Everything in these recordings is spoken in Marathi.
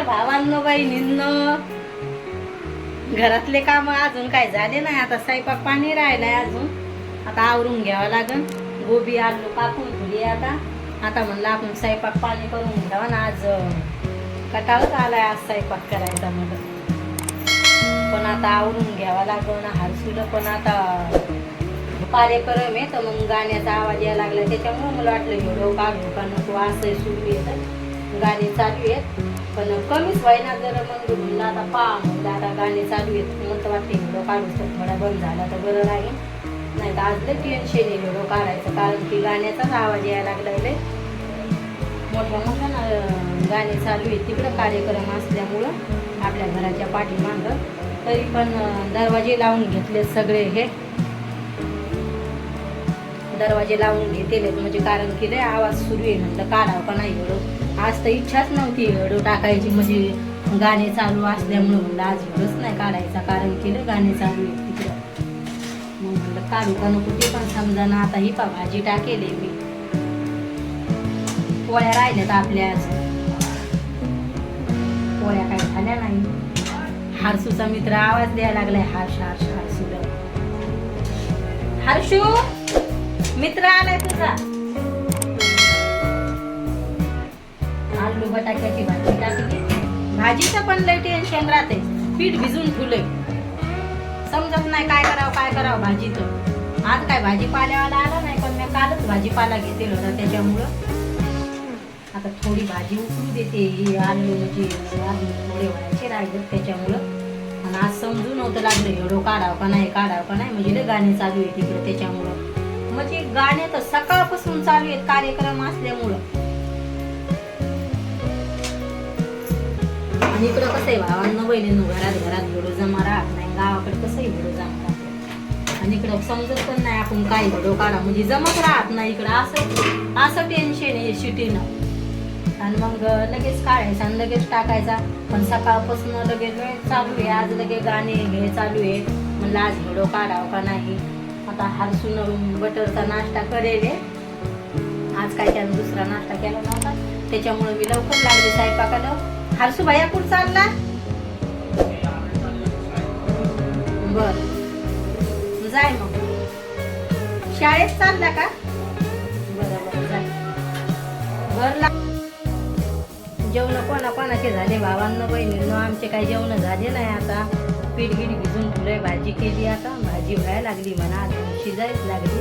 नमस्कार भावांनो बहिणींनो. घरातले काम अजून काय झाले नाही आता स्वयंपाक पाणी राहिलाय अजून. आता आवरून घ्यावं लागन. गोबी आलू कापून धुली आता. आता म्हणलं आपण स्वयंपाक पाणी करून घ्यावा ना आज कटाळच आलाय आज स्वयंपाक करायचा म्हणलं पण आता आवरून घ्यावा लागन हारसुलं पण आता कार्यक्रम आहे तर मग गाण्याचा आवाज यायला लागला. त्याच्यामुळे मला वाटलं व्हिडिओ काढू का नको असं सुरू येतं गाणे चालू आहेत. पण कमीच व्हायना जर मग म्हणलं आता पहा म्हणलं आता गाणे चालू आहेत. मग वाटते व्हिडिओ काढू तर थोडा बंद झाला तर बरं राहील. नाही तर आज लय टेन्शन येईल व्हिडिओ काढायचं. कारण की गाण्याचाच आवाज यायला लागला लय. मोठ्या मोठ्या गाणे चालू आहेत. तिकडं कार्यक्रम असल्यामुळं आपल्या घराच्या पाठीमागं तरी पण दरवाजे लावून घेतले सगळे हे. दरवाजे लावून घेतलेत म्हणजे कारण की लय आवाज सुरू आहे म्हटलं काढावं का नाही एवढं? आज तर इच्छाच नव्हती व्हिडिओ टाकायची म्हणजे गाणे चालू असल्यामुळं म्हणलं आज व्हिडिओच नाही काढायचा कारण केलं गाणे चालू आहे तिकडं. मग म्हणलं काढू का नको ते पण समजा ना आता ही पा भाजी टाकेल मी. पोळ्या राहिल्यात आपल्या आज. पोळ्या काय झाल्या नाही. हारसूचा मित्र आवाज द्यायला लागलाय हार्श हार्श हारसूला हर्षू मित्र आलाय तुझा. सेम राहते. पीठ भिजून ठेवलंय. समजत नाही काय करावं काय करावं भाजीचं. आज काय भाजीपाल्यावाला आला नाही पण मी कालच भाजीपाला घेतलेला होता त्याच्यामुळं. आता थोडी भाजी उकळू देते ही आलू म्हणजे अजून थोडे व्हायचे राहिले त्याच्यामुळं. आणि आज समजून नव्हतं लागलं एवढं काढावं का नाही काढावं का नाही म्हणजे लय गाणे चालू आहे तिकडे त्याच्यामुळं. म्हणजे गाणे तर सकाळपासून चालू आहेत कार्यक्रम असल्यामुळं. आणि इकडं कसं आहे भावांना बहिणींनो घरात घरात व्हिडिओ जमा राहत नाही गावाकडे कसंही व्हिडिओ जमा राहतो आणि इकडं समजत पण नाही आपण काय घडो काढा म्हणजे जमत राहत नाही इकडं असं असं टेन्शन आहे शिटीनं आणि मग लगेच काढायचा आणि लगेच टाकायचा पण सकाळपासून लगेच वेळ चालू आहे आज लगेच गाणे हे चालू आहे म्हणलं आज व्हिडिओ काढावं का नाही आता हरसून बटरचा नाश्ता करेल आहे. आज काय त्यानं दुसरा नाश्ता केला नव्हता त्याच्यामुळे मी लवकर लागले स्वयंपाकाला हरसू भैया कुठं चालला बर. जाय मग. शाळेत चालला का? बरं जाय. घरला जेवण कोणा कोणाचे झाले? भावांना बहिणींनो आमचे काही जेवण झाले नाही आता. पीठ गीठ भिजून ठेवलंय भाजी केली आता. भाजी व्हायला लागली म्हणा आज शिजायच लागली.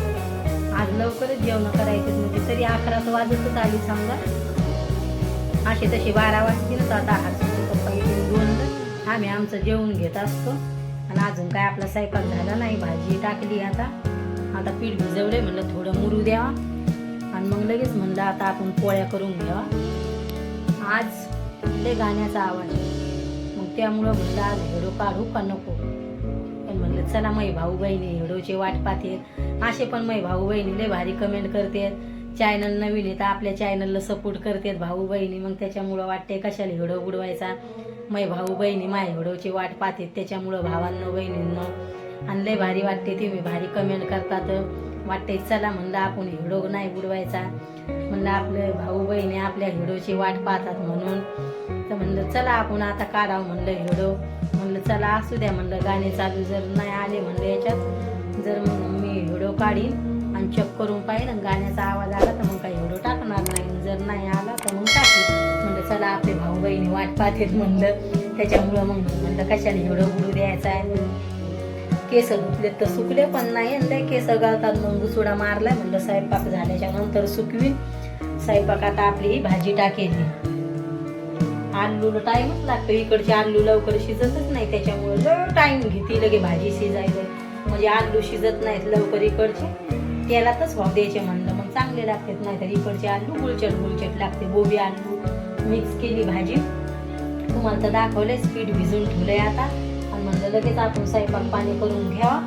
आज लवकरच जेवण करायचे म्हणजे तरी अकरा तर वाजतच आली समजा. असे तसे बारा वाजतील. तर आता हरसूचे पप्पा येतील दोन आम्ही आमचं जेवण घेत असतो. आणि अजून काय आपला स्वयंपाक झाला नाही भाजी टाकली आता. आता पीठ भिजवले म्हणलं थोडं मुरू द्यावा. आणि मग लगेच म्हणलं आता आपण पोळ्या करून घ्यावा. आज ते गाण्याचा आवाज आहे. मग त्यामुळं म्हणलं आज हेडो काढू का नको? पण म्हणलं चला मै भाऊ बहिणी हेडोचे वाट पाहते असे पण मै भाऊ बहिणी लय भारी कमेंट करते चॅनल नवीन आहे तर आपल्या चॅनलला सपोर्ट करतात भाऊ बहिणी. मग त्याच्यामुळं वाटते कशाला हिडो बुडवायचा? मै भाऊ बहिणी माय हिडोची वाट पाहतात त्याच्यामुळं भावांनो बहिणींनो. आणि लय भारी वाटते तुम्ही भारी कमेंट करतात. वाटते चला म्हणलं आपण हिडो नाही बुडवायचा. म्हणलं आपले भाऊ बहिणी आपल्या हिडोची वाट पाहतात म्हणून. तर म्हणलं चला आपण आता काढावं म्हणलं हिडो म्हणलं चला असू द्या म्हणलं गाणे चालू जर नाही आले म्हणलं याच्यात जर मग मी हिडो काढीन. आणि चेक करून पाहिजे आणि गाण्याचा आवाज आला तर मग काही एवढं टाकणार नाही. जर नाही आला तर मग टाकू. म्हणलं चला आपले भाऊ बहिणी वाट पाहतेत म्हणलं. त्याच्यामुळं मग म्हणलं कशाला एवढं गुडू द्यायचं आहे? केस धुतले तर सुकले पण नाही आणि लय केस गळतात. मग गुसुडा मारलाय. म्हणलं स्वयंपाक झाल्याच्यानंतर सुकवी. स्वयंपाक आता आपली ही भाजी टाकेली. आलूला टाइमच लागतो. इकडचे आलू लवकर शिजतच नाही. त्याच्यामुळे टाईम टाइम घेते. लगे भाजी शिजायला. म्हणजे आलू शिजत नाहीत लवकर इकडचे. तेलातच वाव द्यायचे म्हणलं. मग चांगले लागतात नाही तर इकडचे आलू गुलचट गुलचट लागते गोबी आलू मिक्स केली भाजी. तुम्हाला तर दाखवलंय पीठ भिजून ठेवलंय आता. आणि म्हणलं लगेच आपण स्वयंपाक पाणी करून घ्यावा.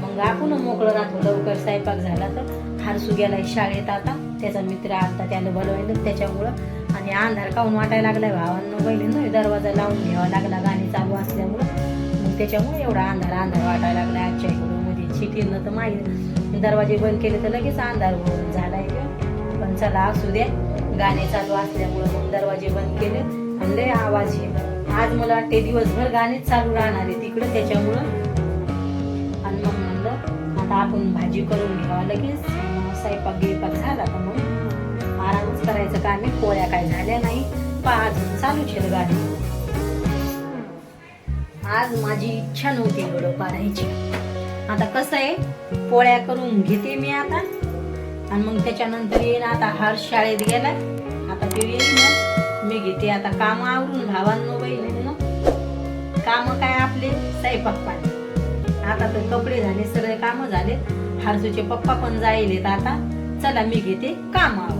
मग आपण मोकळं राहतो. लवकर स्वयंपाक झाला तर हारसू गेलाय शाळेत आता. त्याचा मित्र आता त्याला बोलवायला त्याच्यामुळं. आणि अंधार काऊन वाटायला लागलाय? भावांना बहिणीनं दरवाजा लावून घ्यावा लागला. गाणी चालू असल्यामुळं. मग त्याच्यामुळे एवढा अंधार अंधार वाटायला लागलाय आजच्या व्हिडिओमध्ये चिटीनं तर माहिती दरवाजे बंद केले तर लगेच अंधार होऊन झालाय पण चला असू द्या. गाणे चालू असल्यामुळं मग दरवाजे बंद केले आणि लय आवाज आहे आज मला वाटते दिवसभर गाणेच चालू राहणार आहे तिकडं त्याच्यामुळं. आणि मग म्हणलं आता आपण भाजी करून घ्यावा लगेच. स्वयंपाक गिळपाक झाला तर मग? आरामच करायचं काम आहे. पोळ्या काय झाल्या नाही. पाच चालू आहे गाणी. आज माझी इच्छा नव्हती एवढं पारायची आता कसं आहे? पोळ्या करून घेते मी आता. आणि मग त्याच्यानंतर येईन आता हर्ष शाळेत गेला. आता ते येईन मी घेते आता काम आवरून भावांनो बहिणींनो. काम काय आपले? स्वयंपाक पाणी. आता तर कपडे झाले सगळे काम झाले. हर्षूचे पप्पा पण जाईल आता. चला मी घेते. काम आवरून.